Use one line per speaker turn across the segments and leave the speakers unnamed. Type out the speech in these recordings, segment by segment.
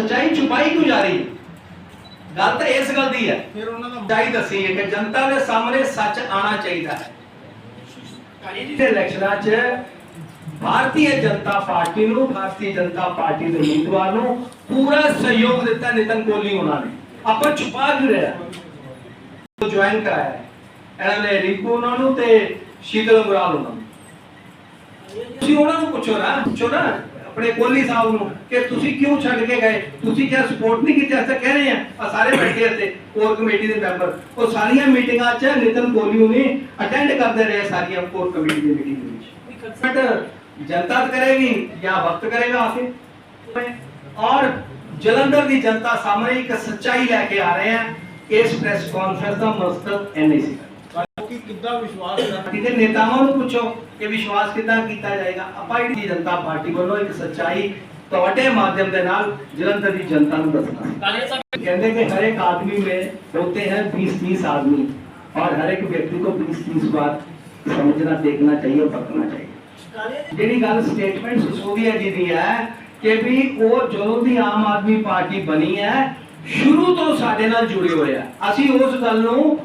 ਸੱਚਾਈ ਛੁਪਾਈ ਕਿਉਂ ਜਾ ਰਹੀ ਗੱਲ ਤਾਂ ਇਸ ਗੱਲ ਦੀ ਹੈ।
ਫਿਰ ਉਹਨਾਂ ਦਾ
ਸੱਚਾਈ ਦੱਸੀ ਹੈ ਕਿ ਜਨਤਾ ਦੇ ਸਾਹਮਣੇ ਸੱਚ ਆਣਾ ਚਾਹੀਦਾ ਹੈ। ਇਹ ਇਲੈਕਸ਼ਨਾਂ 'ਚ ਭਾਰਤੀ ਜਨਤਾ ਪਾਰਟੀ ਨੂੰ ਭਾਰਤੀ ਜਨਤਾ ਪਾਰਟੀ ਦੇ ਉਮੀਦਵਾਰ ਨੂੰ ਪੂਰਾ ਸਹਿਯੋਗ ਦਿੱਤਾ ਨਿਤਨ ਕੋਹਲੀ ਉਹਨਾਂ ਨੇ। ਆਪਾਂ ਛੁਪਾ ਕਿਉਂ ਰਿਹਾ ਜੁਆਇਨ ਕਰਾਇਆ। ਇਹਨਾਂ ਨੇ ਰਿੰਕੂ ਉਹਨਾਂ ਨੂੰ ਤੇ ਸ਼ੀਤਲ ਗੁਰਾਲ ਉਹਨਾਂ ਨੂੰ। ਤੁਸੀਂ ਉਹਨਾਂ ਨੂੰ ਪੁੱਛੋ ਨਾ ਪੁੱਛੋ ਨਾ। ਆਪਣੇ ਕੋਹਲੀ ਸਾਹਿਬ ਨੂੰ, ਕਿ ਤੁਸੀਂ ਕਿਉਂ ਛੱਡ ਕੇ ਗਏ? ਤੁਸੀਂ ਕਿਆ ਸਪੋਰਟ ਨਹੀਂ ਕੀਤੀ, ਅਸਾਂ ਕਹਿ ਰਹੇ ਆ ਆ ਸਾਰੇ ਬੈਠੇ ਇੱਥੇ, ਕੋਰ ਕਮੇਟੀ ਦੇ ਮੈਂਬਰ। ਉਹ ਸਾਰੀਆਂ ਮੀਟਿੰਗਾਂ 'ਚ ਨਿਤਨ ਕੋਹਲੀ ਨੇ ਅਟੈਂਡ ਕਰਦੇ ਰਹੇ ਸਾਰੀਆਂ ਕੋਰ ਕਮੇਟੀ ਦੀ ਮੀਟਿੰਗ ਦੇ ਵਿੱਚ। ਜਨਤਾ ਕਰੇਗੀ, ਜਾਂ ਵਕਤ ਕਰੇਗਾ ਆਖਿਰ ਔਰ ਜਲੰਧਰ ਦੀ ਜਨਤਾ ਸਾਹਮਣੇ ਇੱਕ ਸੱਚਾਈ ਲੈ ਕੇ ਆ ਰਹੇ ਆ, ਇਸ ਪ੍ਰੈਸ ਕਾਨਫਰੰਸ ਦਾ ਮਕਸਦ ਐਨਏ ਸੀ
ਲੋਕੀ ਕਿੱਦਾਂ ਵਿਸ਼ਵਾਸ ਕਰ
ਪਾਰਟੀ ਦੇ ਨੇਤਾਵਾਂ ਨੂੰ ਪੁੱਛੋ ਕਿ ਵਿਸ਼ਵਾਸ ਕਿੱਦਾਂ ਕੀਤਾ ਜਾਏਗਾ ਆਪਾਂ ਹੀ ਜਨਤਾ ਪਾਰਟੀ ਵੱਲੋਂ ਇੱਕ ਸੱਚਾਈ ਤੁਹਾਡੇ ਮਾਧਿਅਮ ਦੇ ਨਾਲ ਜਲੰਧਰ ਦੀ ਜਨਤਾ ਨੂੰ ਦੱਸਣਾ कहते कि हर एक आदमी में होते हैं बीस तीस आदमी और हर एक व्यक्ति को बीस तीस बार समझना देखना चाहिए परखना चाहिए ਜਿਹੜੀ ਗੱਲ ਸਟੇਟਮੈਂਟ ਸਸੋਦੀਆ ਜੀ ਦੀ ਹੈ ਕਿ ਵੀ ਉਹ ਜਦੋਂ ਦੀ ਆਮ ਆਦਮੀ ਪਾਰਟੀ ਬਣੀ ਹੈ ਸ਼ੁਰੂ ਤੋਂ ਸਾਡੇ ਨਾਲ ਜੁੜੇ ਹੋਏ ਆ ਅਸੀਂ ਉਸ ਗੱਲ ਨੂੰ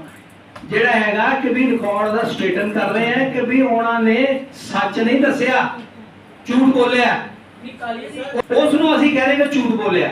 ਜਿਹੜਾ ਹੈਗਾ ਕਿ ਵੀ ਰਿਕਾਰਡ ਦਾ ਸਟੇਟਨ ਕਰ ਰਹੇ ਹਾਂ ਕਿ ਵੀ ਉਹਨਾਂ ਨੇ ਸੱਚ ਨਹੀਂ ਦੱਸਿਆ ਝੂਠ ਬੋਲਿਆ। ਉਸ ਨੂੰ ਅਸੀਂ ਕਹਿ ਰਹੇ ਕਿ ਝੂਠ ਬੋਲਿਆ।